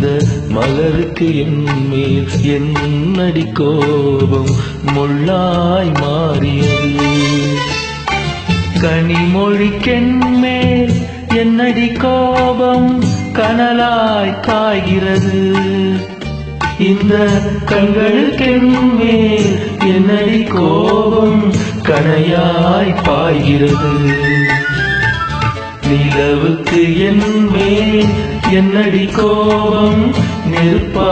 இந்த மலருக்கு என்மேல் என்னடி கோபம்? முள்ளாய் மாறியது. கனிமொழிக்கென்மேல் என்னடி கோபம்? கனலாய் காய்கிறது. இந்த கண்களுக்கென்மேல் என்னடி கோபம்? கனையாய் பாய்கிறது. நிலவுக்கு என்மேல் என்னடி கோபம்? நெருப்பா